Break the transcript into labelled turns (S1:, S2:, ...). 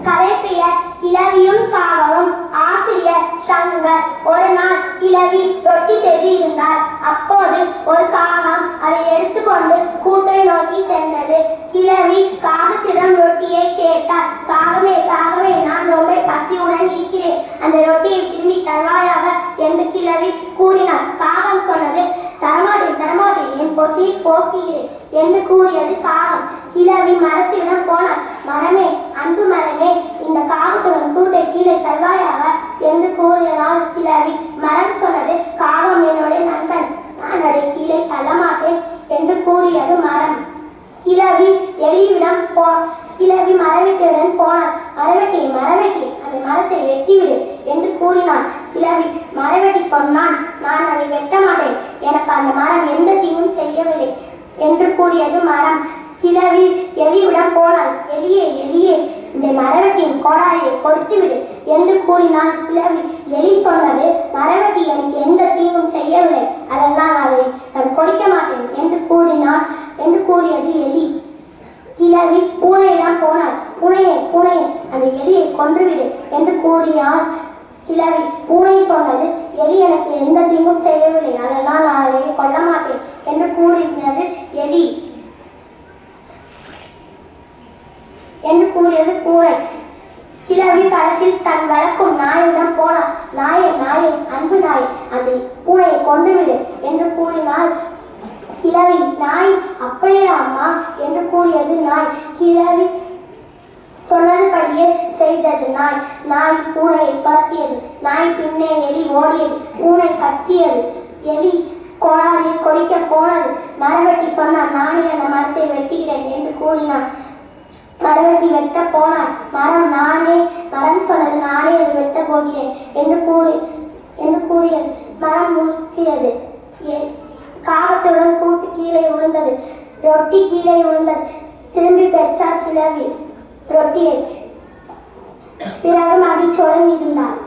S1: கதை கிழவியும் காவலும். ஆசிரியர் சங்கர் ஒரு நாள் கிழவி ரொட்டி செய்து இருந்தார் அப்போது ஒரு காகம் அதை எடுத்துக்கொண்டு கூட்டை நோக்கி சென்றது. கிழவி காகத்திடம் ரொட்டியை கேட்டார். காகமே காகமே நான் ரொம்ப பசியுடன் இருக்கிறேன். அந்த ரொட்டியை திரும்பி தருவாயாக? என்று கிழவி கூறினார். காகம் சொன்னது தரமாட்டேன் தரமாட்டேன் என் பொசியை போக்குகிறேன் என்று கூறியது காகம். கிழவி மரத்திடம் போனார். மரமே அன்பு மரமே இந்த காகத்துடன் கூட்டை கீழே தருவாயாக என்று நான் கிளவி மரம் சொன்னது காகம் என்னுடைய நண்பன். நான் அதை கீழே தள்ளமாட்டேன் என்று கூறியது மரம். கிளவி எலியிடம் போ கிளவி மரவெட்டியுடன் போனான் மரவெட்டி மரவெட்டி அந்த மரத்தை வெட்டிவிடு என்று கூறினான். கிளவி மரவெட்டி சொன்னான் நான் அதை வெட்ட மாட்டேன் எனக்கு அந்த மரம் எந்த தீங்கும் செய்யவில்லை என்று கூறியது மரம். கிளவி எலியிடம் போனான் எலியே எலியே இந்த மரவெட்டியின் கோடா கொடுத்துவிடு என்று கூறினான் கிழவி எலி சொன்னது மரவட்டி எனக்கு எந்த தீங்கும் செய்யவில்லை. அதெல்லாம் அதை. நான் கொடுக்க மாட்டேன் என்று கூறினான் என்று கூறியது எலி. கிழவி பூனையிடம் போனாள். பூனையே பூனையே அந்த எலியை கொன்றுவிடு என்று கூறினான் கிழவி பூனை சொன்னது எலி எனக்கு எந்த தீங்கும் செய்யவில்லை. அதெல்லாம் நான் அதை கொல்ல மாட்டேன் என்று கூறினது எலி. என்று கூறியது பூனை. கிழவி கடைசியில் தன் வளர்க்கும் நாயிடம் போனான். நாயே நாயே அன்பு நாயே அந்த பூனையை கொன்றுவிடு என்று கூறினால் கிழவி நாய் அப்படியே அம்மா என்று கூறியது நாய். கிழவி சொன்னதுபடியே செய்தது நாய். நாய் பூனையை பத்தியது நாய் பின்னே எலி ஓடியது. பூனை கத்தியது. எலி கோடாரியை கொடிக்க போனது. மரவெட்டி சொன்னான் நானே அந்த மரத்தை வெட்டுகிறேன் என்று கூறினான். மரவெட்டி வெட்ட போனான் மரம் நானே மரம் சொன்னது நானே அது வெட்ட போகிறேன் என்று கூறி என்று கூறியது. மரம் முக்கியது காகத்துடன் கூட்டு கீழே விழுந்தது ரொட்டி கீழே விழுந்தது திரும்பி பெற்றார் கிழவி. ரொட்டியை. பிறகு மகிழ்ச்சியுடன் இருந்தார்